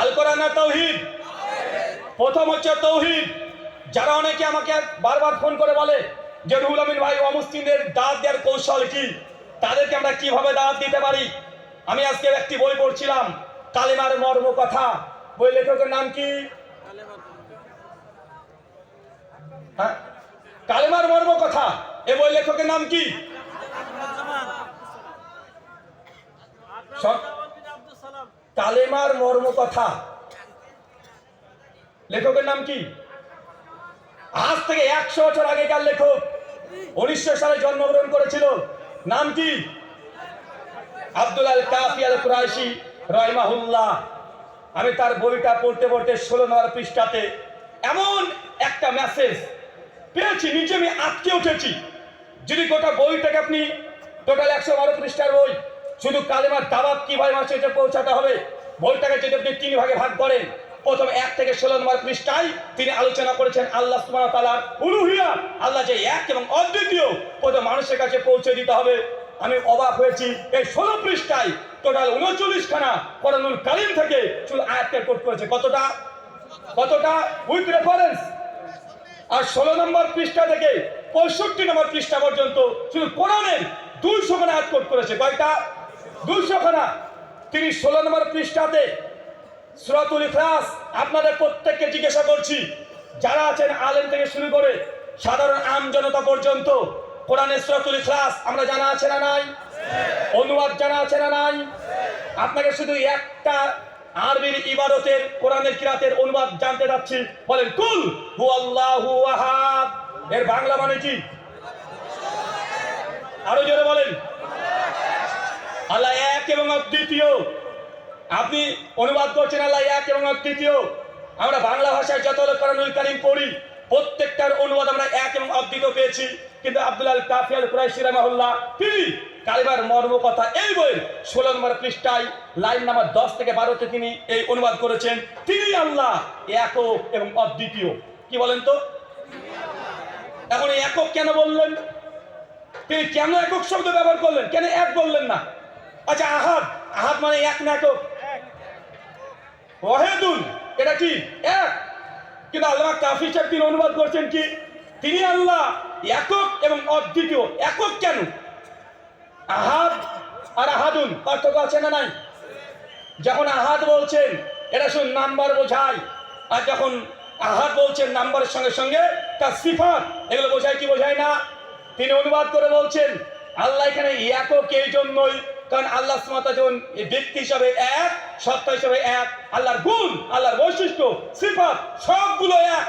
আল কোরআন তৌহিদ। প্রথম হচ্ছে তৌহিদ। যারা অনেকে আমাকে বারবার ফোন করে বলে যে রুহুল আমিন ভাই অমুসলিমদের দাঁত দেওয়ার কৌশল কি? তাদেরকে আমরা কীভাবে দাঁত দিতে পারি? আমি আজকে একটি বই পড়ছিলাম কালেমার মর্ম কথা। বই লেখকের নাম কি? হ্যাঁ? কালেমার মর্ম কথা। এ বই লেখকের নাম কি? কালেমার মর্ম কথা। লেখকের নাম কি? আজ থেকে একশো বছর আগেকার লেখক উনিশশো সালে জন্মগ্রহণ করেছিল। নাম কি? আব্দুল আল কাফি কুরাইশি, রহমাহুল্লাহ। আমি তার বইটা পড়তে পড়তে ষোলো নম্বর পৃষ্ঠাতে এমন একটা মেসেজ পেয়েছি, নিজে আমি আটকে উঠেছি। যদি গোটা বইটাকে আপনি টোটাল একশো বারো পৃষ্ঠার বই, শুধু কালেমার দাবাত কীভাবে মানুষের পৌঁছাতে হবে বইটাকে যদি আপনি তিন ভাগে ভাগ করেন, প্রথম এক থেকে ষোলো নম্বর পৃষ্ঠায় তিনি আলোচনা করেছেন আল্লাহ উলুহিয়া। আল্লাহ যে এক এবং অদ্বিতীয় প্রথম মানুষের কাছে পৌঁছে দিতে হবে। আমি অবাক হয়েছি, এই ষোলো পৃষ্ঠায় টোটাল উনচল্লিশ খানা কোরআনুল কালিম থেকে শুধু আয়াতকে কোট করেছে। কতটা? কতটা? উইথ রেফারেন্স আর ষোলো নম্বর পৃষ্ঠা থেকে পঁয়ষট্টি নম্বর পৃষ্ঠা পর্যন্ত শুধু কোরআনের দুইশো খানা আয়াত কোট করেছে। কয়টা? দুইশো খানা তিনি ষোলো নম্বর পৃষ্ঠাতে সুরাতুল ইখলাস আপনাদের প্রত্যেককে জিজ্ঞাসা করছি, যারা আছেন আলেম থেকে শুরু করে সাধারণ আম জনতা পর্যন্ত, কোরআনের সুরাতুল ইখলাস আমরা জানা আছে না নাই? অনুবাদ জানা আছে না নাই? আপনাকে শুধু একটা আরবির ইবাদতের, কোরআনের কিরাতের অনুবাদ জানতে যাচ্ছি। বলেন, কুল হু আল্লাহু এর বাংলা মানে কি? আরও জোরে বলেন। এক আপনি অনুবাদ করছেন আল্লাহ এক এবং তৃতীয়। আমরা বাংলা ভাষায় যত কোরআনুল পড়ি, প্রত্যেকটার অনুবাদ আমরা এক এবং অদ্বিতীয় পেয়েছি। কিন্তু আব্দুল আল কাফি আল তিনি কালিমার মর্ম কথা এই বইয়ের ষোলো নম্বর পৃষ্ঠায়, লাইন নাম্বার দশ থেকে বারোতে তিনি এই অনুবাদ করেছেন। তিনি আল্লাহ একক এবং অদ্বিতীয়। কি বলেন তো? এখন একক কেন বললেন? তিনি কেন একক শব্দ ব্যবহার করলেন? কেন এক বললেন না? আচ্ছা আহাদ আহাদ মানে এক না একক ওয়াহেদুন এটা কি? এক। কিন্তু আল্লাহ কাফি সাহেব তিনি অনুবাদ করছেন কি? তিনি আল্লাহ একক এবং অদ্বিতীয়। একক কেন? আহাদ আর আহাদুন পার্থক্য আছে না নাই? যখন আহাদ বলছেন, এটা শুধু নাম্বার বোঝায়। আর যখন আহাদ বলছেন নাম্বারের সঙ্গে সঙ্গে, তার সিফাত, এগুলো বোঝায় কি বোঝায় না? তিনি অনুবাদ করে বলছেন, আল্লাহ এখানে একক এই জন্যই কারণ আল্লাহ সুমাতা ব্যক্তি হিসাবে এক, সত্তা হিসাবে এক, আল্লাহর গুণ, আল্লাহর বৈশিষ্ট্য, সিফাত, সবগুলো এক।